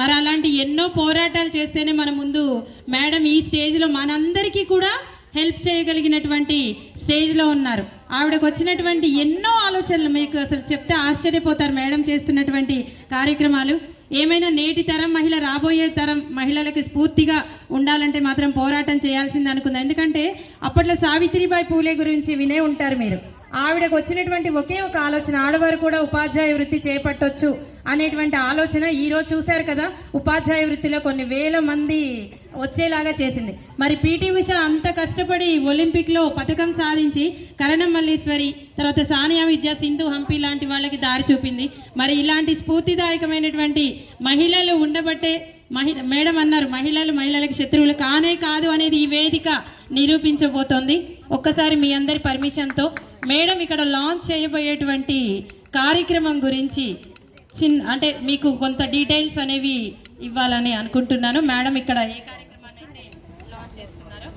మరి అలాంటి ఎన్నో పోరాటాలు చేస్తేనే మన ముందు మేడం ఈ స్టేజ్లో మనందరికీ కూడా హెల్ప్ చేయగలిగినటువంటి స్టేజ్లో ఉన్నారు. ఆవిడకు వచ్చినటువంటి ఎన్నో ఆలోచనలు మీకు అసలు చెప్తే ఆశ్చర్యపోతారు మేడం చేస్తున్నటువంటి కార్యక్రమాలు. ఏమైనా నేటి తరం మహిళ రాబోయే తరం మహిళలకు స్ఫూర్తిగా ఉండాలంటే మాత్రం పోరాటం చేయాల్సింది అనుకుంది. ఎందుకంటే అప్పట్లో సావిత్రిబాయి పూలే గురించి వినే ఉంటారు మీరు. ఆవిడకు వచ్చినటువంటి ఒకే ఒక ఆలోచన ఆడవారు కూడా ఉపాధ్యాయ వృత్తి చేపట్టొచ్చు అనేటువంటి ఆలోచన ఈరోజు చూశారు కదా. ఉపాధ్యాయ వృత్తిలో కొన్ని వేల మంది వచ్చేలాగా చేసింది. మరి పీటీ ఉష అంత కష్టపడి ఒలింపిక్లో పథకం సాధించి కరణం మల్లీశ్వరి తర్వాత సానియా విద్యా సింధు హంపి లాంటి వాళ్ళకి దారి చూపింది. మరి ఇలాంటి స్ఫూర్తిదాయకమైనటువంటి మహిళలు ఉండబట్టే మహి మేడం అన్నారు మహిళలు మహిళలకు శత్రువులు కానే కాదు అనేది ఈ వేదిక నిరూపించబోతోంది. ఒక్కసారి మీ అందరి పర్మిషన్తో మేడం ఇక్కడ లాంచ్ చేయబోయేటువంటి కార్యక్రమం గురించి చిన్ అంటే మీకు కొంత డీటెయిల్స్ అనేవి ఇవ్వాలని అనుకుంటున్నాను. మేడం ఇక్కడ ఏ కార్యక్రమాన్ని అయితే లాంచ్ చేస్తున్నారో.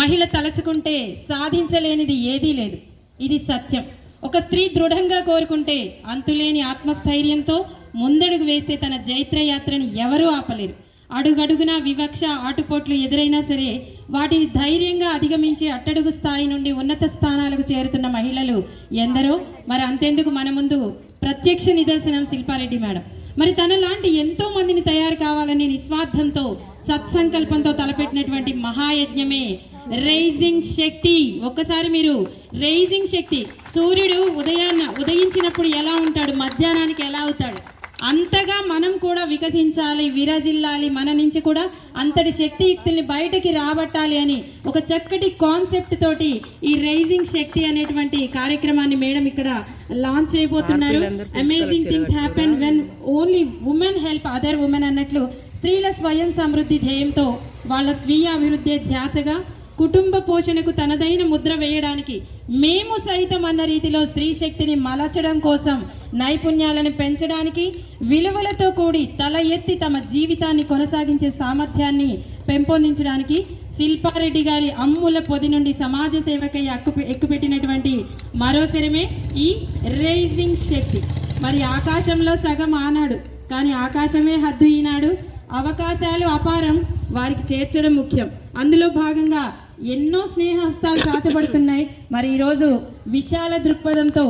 మహిళ తలచుకుంటే సాధించలేనిది ఏదీ లేదు. ఇది సత్యం. ఒక స్త్రీ దృఢంగా కోరుకుంటే అంతులేని ఆత్మస్థైర్యంతో ముందడుగు వేస్తే తన జైత్రయాత్రని ఎవరూ ఆపలేరు. అడుగడుగున వివక్ష ఆటుపోట్లు ఎదురైనా సరే వాటిని ధైర్యంగా అధిగమించి అట్టడుగు స్థాయి నుండి ఉన్నత స్థానాలకు చేరుతున్న మహిళలు ఎందరో? మరి అంతెందుకు మన ముందు ప్రత్యక్ష నిదర్శనం శిల్పారెడ్డి మేడం. మరి తన లాంటి ఎంతో మందిని తయారు కావాలని నిస్వార్థంతో సత్సంకల్పంతో తలపెట్టినటువంటి మహాయజ్ఞమే రైజింగ్ శక్తి. ఒక్కసారి మీరు రైజింగ్ శక్తి. సూర్యుడు ఉదయాన్న ఉదయించినప్పుడు ఎలా ఉంటాడు? మధ్యాహ్నానికి ఎలా అవుతాడు? అంతగా మనం కూడా వికసించాలి విరజిల్లాలి మన నుంచి కూడా అంతటి శక్తియుక్తుల్ని బయటకి రాబట్టాలి అని ఒక చక్కటి కాన్సెప్ట్ తోటి ఈ రైజింగ్ శక్తి అనేటువంటి కార్యక్రమాన్ని మేడం ఇక్కడ లాంచ్ చేయబోతున్నారు. Amazing things happen when only women help other women అన్నట్లు స్త్రీల స్వయం సమృద్ధి ధ్యేయంతో వాళ్ళ స్వీయ అభివృద్ధి ధ్యాసగా కుటుంబ పోషణకు తనదైన ముద్ర వేయడానికి మేము సైతం అన్న రీతిలో స్త్రీ శక్తిని మలచడం కోసం నైపుణ్యాలను పెంచడానికి విలువలతో కూడి తల ఎత్తి తమ జీవితాన్ని కొనసాగించే సామర్థ్యాన్ని పెంపొందించడానికి శిల్పారెడ్డి గారి అమ్ముల పొది నుండి సమాజ సేవకై అక్కు ఎక్కుపెట్టినటువంటి మరో శరమే ఈ రైజింగ్ శక్తి. మరి ఆకాశంలో సగం ఆనాడు కానీ ఆకాశమే హద్దు ఈనాడు. అవకాశాలు అపారం వారికి చేర్చడం ముఖ్యం. అందులో భాగంగా ఎన్నో స్నేహహస్తాలు చాచబడుతున్నాయి మరి ఈరోజు విశాల దృక్పథంతో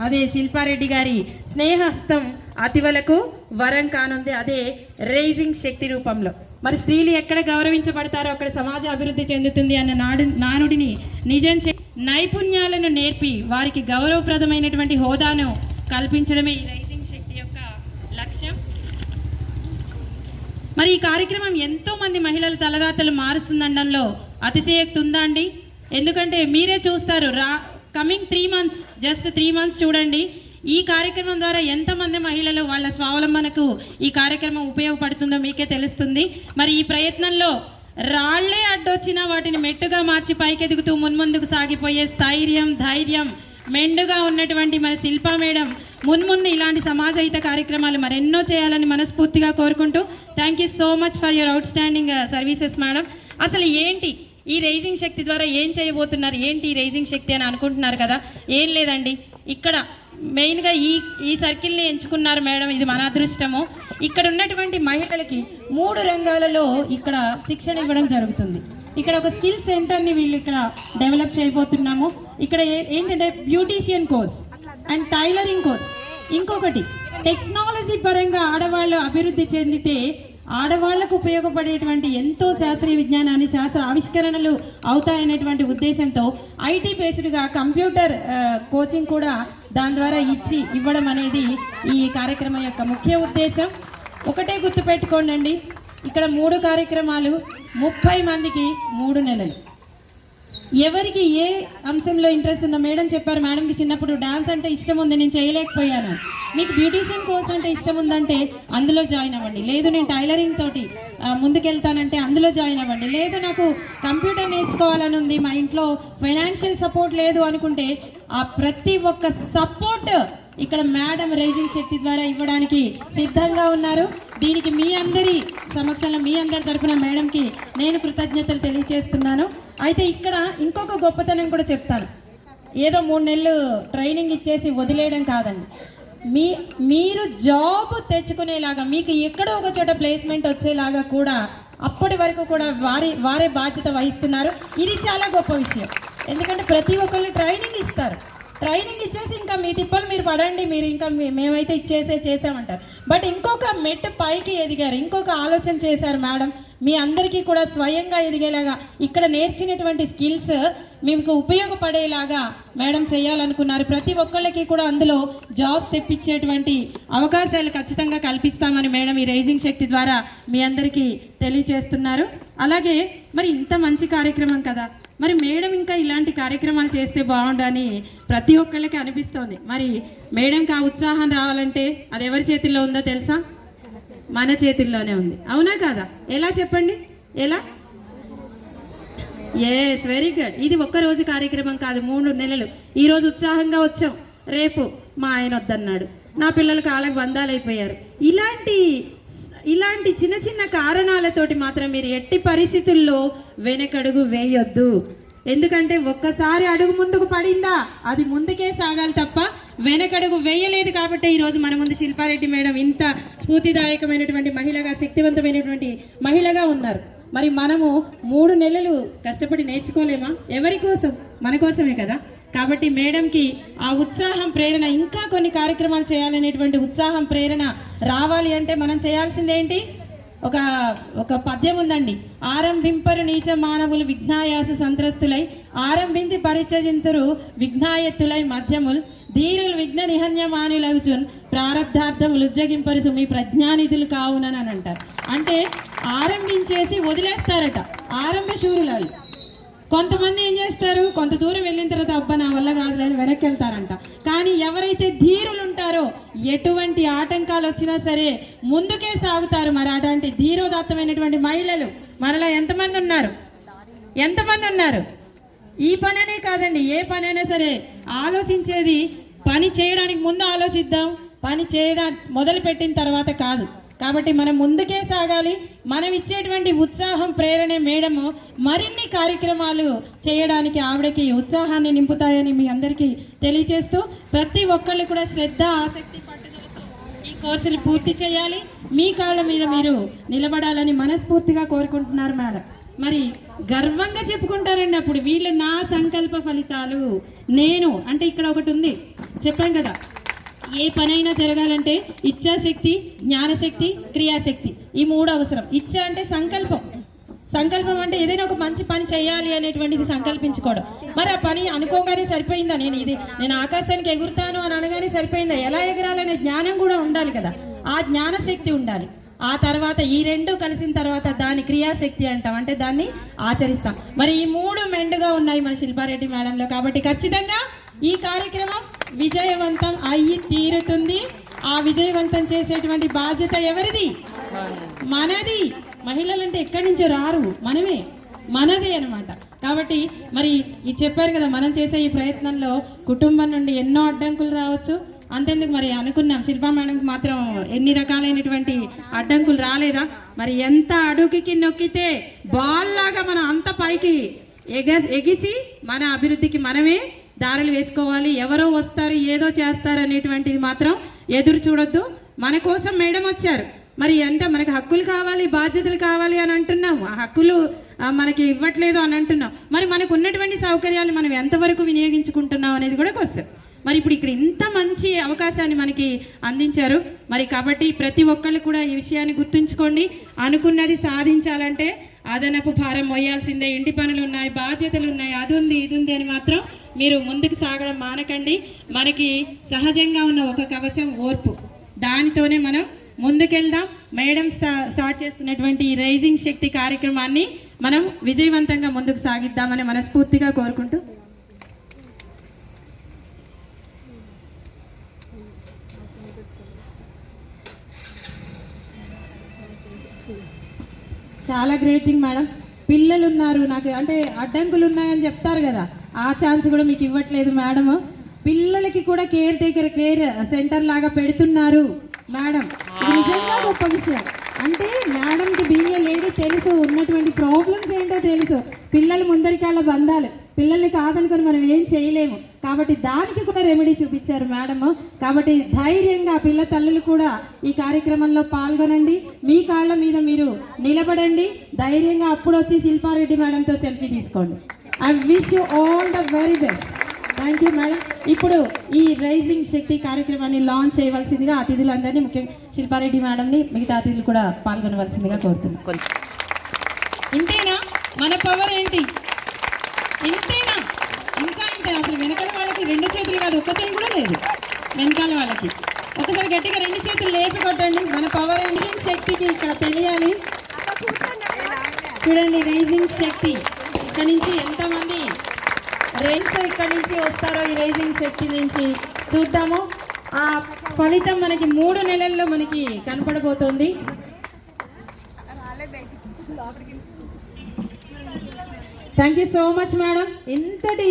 అదే శిల్పారెడ్డి గారి స్నేహస్తం అతివలకు వరం కానుంది అదే రైజింగ్ శక్తి రూపంలో. మరి స్త్రీలు ఎక్కడ గౌరవించబడతారో అక్కడ సమాజ అభివృద్ధి చెందుతుంది అన్న నాడు నానుడిని నిజం చే నైపుణ్యాలను నేర్పి వారికి గౌరవప్రదమైనటువంటి హోదాను కల్పించడమే ఈ రైజింగ్ శక్తి యొక్క లక్ష్యం. మరి ఈ కార్యక్రమం ఎంతో మంది మహిళల తలరాతలు మారుస్తుందనడంలో అతిశయక్తి ఉందా అండి ఎందుకంటే మీరే చూస్తారు రా coming three months just three months చూడండి. ఈ కార్యక్రమం ద్వారా ఎంతమంది మహిళలు వాళ్ళ స్వావలంబనకు ఈ కార్యక్రమం ఉపయోగపడుతుందో మీకే తెలుస్తుంది. మరి ఈ ప్రయత్నంలో రాళ్ళే అడ్డొచ్చినా వాటిని మెట్టుగా మార్చి పైకెదుగుతూ మున్ముందుకు సాగిపోయే స్థైర్యం ధైర్యం మెండుగా ఉన్నటువంటి మన శిల్పా మేడం మున్ముందు ఇలాంటి సమాజహిత కార్యక్రమాలు మరెన్నో చేయాలని మనస్ఫూర్తిగా కోరుకుంటూ thank you so much for your outstanding services madam అసలు ఏంటి ఈ రైజింగ్ శక్తి ద్వారా ఏం చేయబోతున్నారు? ఏంటి ఈ రైజింగ్ శక్తి అని అనుకుంటున్నారు కదా? ఏం లేదండి. ఇక్కడ మెయిన్గా ఈ ఈ సర్కిల్ని ఎంచుకున్నారు మేడం. ఇది మన అదృష్టము. ఇక్కడ ఉన్నటువంటి మహిళలకి మూడు రంగాలలో ఇక్కడ శిక్షణ ఇవ్వడం జరుగుతుంది. ఇక్కడ ఒక స్కిల్ సెంటర్ని వీళ్ళు ఇక్కడ డెవలప్ చేయబోతున్నాము. ఇక్కడ ఏ- ఏంటంటే beautician course and tailoring course ఇంకొకటి టెక్నాలజీ పరంగా ఆడవాళ్ళు అభివృద్ధి చెందితే ఆడవాళ్ళకు ఉపయోగపడేటువంటి ఎంతో శాస్త్రీయ విజ్ఞానాన్ని శాస్త్ర ఆవిష్కరణలు అవుతాయనేటువంటి ఉద్దేశంతో ఐటీ బేస్డ్గా కంప్యూటర్ కోచింగ్ కూడా దాని ద్వారా ఇచ్చి ఇవ్వడం అనేది ఈ కార్యక్రమం యొక్క ముఖ్య ఉద్దేశం. ఒకటే గుర్తుపెట్టుకోండి ఇక్కడ మూడు కార్యక్రమాలు ముప్పై మందికి మూడు నెలలు. ఎవరికి ఏ అంశంలో ఇంట్రెస్ట్ ఉందో మేడం చెప్పారు. మేడంకి చిన్నప్పుడు డాన్స్ అంటే ఇష్టం ఉంది నేను చేయలేకపోయాను. మీకు బ్యూటీషియన్ కోర్స్ అంటే ఇష్టం ఉందంటే అందులో జాయిన్ అవ్వండి. లేదు నేను టైలరింగ్ తోటి ముందుకెళ్తానంటే అందులో జాయిన్ అవ్వండి. లేదు నాకు కంప్యూటర్ నేర్చుకోవాలని ఉంది మా ఇంట్లో ఫైనాన్షియల్ సపోర్ట్ లేదు అనుకుంటే ఆ ప్రతి ఒక్క సపోర్ట్ ఇక్కడ మేడం రైజింగ్ శక్తి ద్వారా ఇవ్వడానికి సిద్ధంగా ఉన్నారు. దీనికి మీ అందరి సమక్షంలో మీ అందరి తరఫున మేడంకి నేను కృతజ్ఞతలు తెలియజేస్తున్నాను. అయితే ఇక్కడ ఇంకొక గొప్పతనం కూడా చెప్తాను. ఏదో మూడు నెలలు ట్రైనింగ్ ఇచ్చేసి వదిలేయడం కాదండి. మీ మీరు జాబ్ తెచ్చుకునేలాగా మీకు ఎక్కడో ఒక చోట ప్లేస్మెంట్ వచ్చేలాగా కూడా అప్పటి వరకు కూడా వారి వారే బాధ్యత వహిస్తున్నారు. ఇది చాలా గొప్ప విషయం. ఎందుకంటే ప్రతి ఒక్కళ్ళు ట్రైనింగ్ ఇస్తారు. ట్రైనింగ్ ఇచ్చేసి ఇంకా మీ తిప్పలు మీరు పడండి మీరు ఇంకా మేమైతే ఇచ్చేసే చేసామంటారు. బట్ ఇంకొక మెట్ పైకి ఎదిగారు ఇంకొక ఆలోచన చేశారు మేడం. మీ అందరికీ కూడా స్వయంగా ఎదిగేలాగా ఇక్కడ నేర్చినటువంటి స్కిల్స్ మీకు ఉపయోగపడేలాగా మేడం చేయాలనుకున్నారు. ప్రతి ఒక్కళ్ళకి కూడా అందులో జాబ్స్ తెప్పించేటువంటి అవకాశాలు ఖచ్చితంగా కల్పిస్తామని మేడం ఈ రైజింగ్ శక్తి ద్వారా మీ అందరికీ తెలియజేస్తున్నారు. అలాగే మరి ఇంత మంచి కార్యక్రమం కదా. మరి మేడం ఇంకా ఇలాంటి కార్యక్రమాలు చేస్తే బాగుండని ప్రతి ఒక్కళ్ళకి అనిపిస్తోంది. మరి మేడంకి ఆ ఉత్సాహం రావాలంటే అది ఎవరి చేతిలో ఉందో తెలుసా? మన చేతుల్లోనే ఉంది. అవునా కాదా? ఎలా చెప్పండి? ఎలా? ఎస్ వెరీ గుడ్ ఇది ఒక్క రోజు కార్యక్రమం కాదు మూడు నెలలు. ఈరోజు ఉత్సాహంగా వచ్చాం. రేపు మా ఆయన వద్దన్నాడు. నా పిల్లలు కాళ్ళకు బంధాలైపోయారు ఇలాంటి ఇలాంటి చిన్న చిన్న కారణాలతోటి మాత్రం మీరు ఎట్టి పరిస్థితుల్లో వెనకడుగు వేయొద్దు. ఎందుకంటే ఒక్కసారి అడుగు ముందుకు పడిందా అది ముందుకే సాగాలి తప్ప వెనకడుగు వేయలేదు కాబట్టి ఈరోజు మన ముందు శిల్పారెడ్డి మేడం ఇంత స్ఫూర్తిదాయకమైనటువంటి మహిళగా శక్తివంతమైనటువంటి మహిళగా ఉన్నారు. మరి మనము మూడు నెలలు కష్టపడి నేర్చుకోలేమా? ఎవరి కోసం? మన కోసమే కదా. కాబట్టి మేడంకి ఆ ఉత్సాహం ప్రేరణ ఇంకా కొన్ని కార్యక్రమాలు చేయాలనేటువంటి ఉత్సాహం ప్రేరణ రావాలి అంటే మనం చేయాల్సిందేంటి? ఒక ఒక పద్యం ఉందండి. ఆరంభింపరు నీచ మానవులు విఘ్నాయాస సంత్రస్తులై ఆరంభించి పరిచయింతురు విఘ్నాయత్తులై మధ్యముల్. ధీరులు విఘ్న నిహన్యమానులగుచున్ ప్రారంధార్థములు ఉజ్జగింపరుసు మీ ప్రజ్ఞానిధులు కావునని అని అంటారు. అంటే ఆరంభించేసి వదిలేస్తారట. ఆరంభ శూరులు వాళ్ళు కొంతమంది ఏం చేస్తారు? కొంత దూరం వెళ్ళిన తర్వాత అబ్బా నా వల్ల కాదు అని వెనక్కి వెళ్తారంట. కానీ ఎవరైతే ధీరులు ఉంటారో ఎటువంటి ఆటంకాలు వచ్చినా సరే ముందుకే సాగుతారు మరి అటువంటి ధీరోదాత్తమైనటువంటి మహిళలు. మనలో ఎంతమంది ఉన్నారు? ఎంతమంది ఉన్నారు? ఈ పననే కాదండి ఏ పనైనా సరే ఆలోచించేది పని చేయడానికి ముందు ఆలోచిద్దాం. పని చేయడా మొదలు పెట్టిన తర్వాత కాదు. కాబట్టి మనం ముందుకే సాగాలి. మనం ఇచ్చేటువంటి ఉత్సాహం ప్రేరణ మేడము. మరిన్ని కార్యక్రమాలు చేయడానికి ఆవిడకి ఉత్సాహాన్ని నింపుతాయని మీ అందరికీ తెలియజేస్తూ ప్రతి ఒక్కళ్ళు కూడా శ్రద్ధ ఆసక్తి పట్టుదలతో ఈ కోర్సులు పూర్తి చేయాలి. మీ కాళ్ళ మీద మీరు నిలబడాలని మనస్ఫూర్తిగా కోరుకుంటున్నారు మేడం. మరి గర్వంగా చెప్పుకుంటారండి అప్పుడు వీళ్ళు నా సంకల్ప ఫలితాలు. నేను అంటే ఇక్కడ ఒకటి ఉంది. చెప్పాం కదా. ఏ పనైనా జరగాలంటే ఇచ్ఛాశక్తి జ్ఞానశక్తి క్రియాశక్తి. ఈ మూడు అవసరం. ఇచ్చ అంటే సంకల్పం. సంకల్పం అంటే ఏదైనా ఒక మంచి పని చేయాలి అనేటువంటిది సంకల్పించుకోవడం. మరి ఆ పని అనుకోగానే సరిపోయిందా? నేను ఇది నేను ఆకాశానికి ఎగురుతాను అని అనగానే సరిపోయిందా? ఎలా ఎగరాలనే జ్ఞానం కూడా ఉండాలి కదా. ఆ జ్ఞానశక్తి ఉండాలి. ఆ తర్వాత ఈ రెండు కలిసిన తర్వాత దాని క్రియాశక్తి అంటాం. అంటే దాన్ని ఆచరిస్తాం. మరి ఈ మూడు మెండుగా ఉన్నాయి మన శిల్పారెడ్డి మేడంలో. కాబట్టి ఖచ్చితంగా ఈ కార్యక్రమం విజయవంతం అయ్యి తీరుతుంది. ఆ విజయవంతం చేసేటువంటి బాధ్యత ఎవరిది? మనది. మహిళలంటే ఎక్కడి నుంచో రారు? మనమే. మనదే అన్నమాట. కాబట్టి మరి ఇది చెప్పారు కదా మనం చేసే ఈ ప్రయత్నంలో కుటుంబం నుండి ఎన్నో అడ్డంకులు రావచ్చు. అంతేందుకు మరి అనుకున్నాం. శిల్పా మేడంకి మాత్రం ఎన్ని రకాలైనటువంటి అడ్డంకులు రాలేదా? మరి ఎంత అడుగుకి నొక్కితే బాల్ లాగా మనం అంత పైకి ఎగ ఎగిసి మన అభివృద్ధికి మనమే దారులు వేసుకోవాలి ఎవరో వస్తారు ఏదో చేస్తారు అనేటువంటిది మాత్రం ఎదురు చూడొద్దు. మన కోసం మేడం వచ్చారు. మరి అంటే మనకి హక్కులు కావాలి బాధ్యతలు కావాలి అని అంటున్నాం ఆ హక్కులు మనకి ఇవ్వట్లేదు అని అంటున్నాం. మరి మనకు ఉన్నటువంటి సౌకర్యాలు మనం ఎంతవరకు వినియోగించుకుంటున్నాం అనేది కూడా క్వశ్చన్ మరి ఇప్పుడు ఇక్కడ ఇంత మంచి అవకాశాన్ని మనకి అందించారు. మరి కాబట్టి ప్రతి ఒక్కళ్ళు కూడా ఈ విషయాన్ని గుర్తుంచుకోండి. అనుకున్నది సాధించాలంటే అదనపు భారం మోయాల్సిందే. ఇంటి పనులు ఉన్నాయి బాధ్యతలు ఉన్నాయి అది ఉంది ఇది ఉంది అని మాత్రం మీరు ముందుకు సాగడం మానకండి. మనకి సహజంగా ఉన్న ఒక కవచం ఓర్పు. దానితోనే మనం ముందుకెళ్దాం. మేడం స్టార్ట్ చేస్తున్నటువంటి రైజింగ్ శక్తి కార్యక్రమాన్ని మనం విజయవంతంగా ముందుకు సాగిద్దామని మనస్ఫూర్తిగా కోరుకుంటూ. చాలా గ్రేట్ థింగ్ మేడం. పిల్లలు ఉన్నారు నాకు అంటే అడ్డంకులు ఉన్నాయని చెప్తారు కదా. ఆ ఛాన్స్ కూడా మీకు ఇవ్వట్లేదు మేడం. పిల్లలకి కూడా కేర్ టేకర్ కేర్ సెంటర్ లాగా పెడుతున్నారు మేడం. నిజంగా గొప్ప విషయం. అంటే మేడంకి బీఏ లేడీ తెలుసు ఉన్నటువంటి ప్రాబ్లమ్స్ ఏంటో తెలుసు. పిల్లలు ముందరికాళ్ళ బంధాలు. పిల్లల్ని కాదనుకొని మనం ఏం చేయలేము. కాబట్టి దానికి కూడా రెమెడీ చూపించారు మేడం. కాబట్టి ధైర్యంగా పిల్ల తల్లులు కూడా ఈ కార్యక్రమంలో పాల్గొనండి. మీ కాళ్ళ మీద మీరు నిలబడండి. ధైర్యంగా అప్పుడు వచ్చి శిల్పారెడ్డి మేడంతో సెల్ఫీ తీసుకోండి. I wish you all the very best thank you madam ఇప్పుడు ఈ రైజింగ్ శక్తి కార్యక్రమాన్ని లాంచ్ చేయవలసిందిగా అతిథులందరినీ ముఖ్యంగా శిల్పారెడ్డి మేడంని మిగతా అతిథులు కూడా పాల్గొనవలసిందిగా కోరుతున్నాను ఇంతేనా? మన పవర్ ఏంటి? ఇంతేనా? ఇంకా ఇంతే. అసలు వెనకాల వాళ్ళకి రెండు చేతులు కాదు ఒక్క చేయి కూడా లేదు వెనకాల వాళ్ళకి. ఒకసారి గట్టిగా రెండు చేతులు లేపి కొట్టండి. మన పవర్ ఏంటి శక్తికి ఇక్కడ తెలియాలి. చూడండి రైజింగ్ శక్తి ఇక్కడ నుంచి ఎంతమంది రైన్స్ ఇక్కడి నుంచి వస్తారో ఈ రైజింగ్ శక్తి నుంచి చూద్దాము. ఆ ఫలితం మనకి మూడు నెలల్లో మనకి కనపడబోతోంది. Thank you so much madam ఇంతటి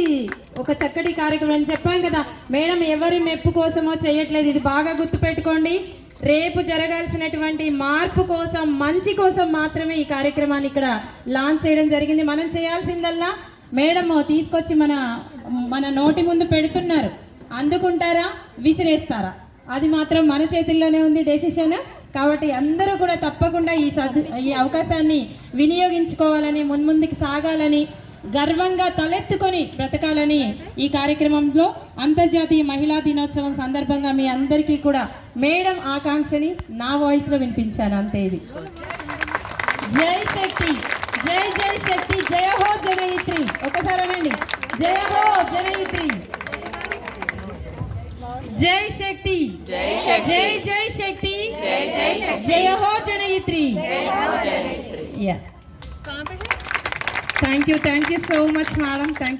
ఒక చక్కటి కార్యక్రమం చెప్పాం కదా. మేడం ఎవరి మెప్పు కోసమో చేయట్లేదు. ఇది బాగా గుర్తుపెట్టుకోండి. రేపు జరగాల్సినటువంటి మార్పు కోసం మంచి కోసం మాత్రమే ఈ కార్యక్రమాన్ని ఇక్కడ లాంచ్ చేయడం జరిగింది. మనం చేయాల్సిందల్లా మేడం తీసుకొచ్చి మన మన నోటి ముందు పెడుతున్నారు. అందుకుంటారా? విసిరేస్తారా? అది మాత్రం మన చేతుల్లోనే ఉంది డెసిషన్. కాబట్టి అందరూ కూడా తప్పకుండా ఈ సద్ ఈ అవకాశాన్ని వినియోగించుకోవాలని మున్ముందుకు సాగాలని గర్వంగా తలెత్తుకొని బ్రతకాలని ఈ కార్యక్రమంలో అంతర్జాతీయ మహిళా దినోత్సవం సందర్భంగా మీ అందరికీ కూడా మేడం ఆకాంక్షని నా వాయిస్లో వినిపించాను అంతే ఇది. జై శక్తి జై జై శక్తి జయ హో జనయిత్రి ఒకసారి అనండి. జయ హో జనయిత్రి జై శక్తి జై జై శక్తి జయ హో జనయిత్రి yeah thank you thank you so much madam thank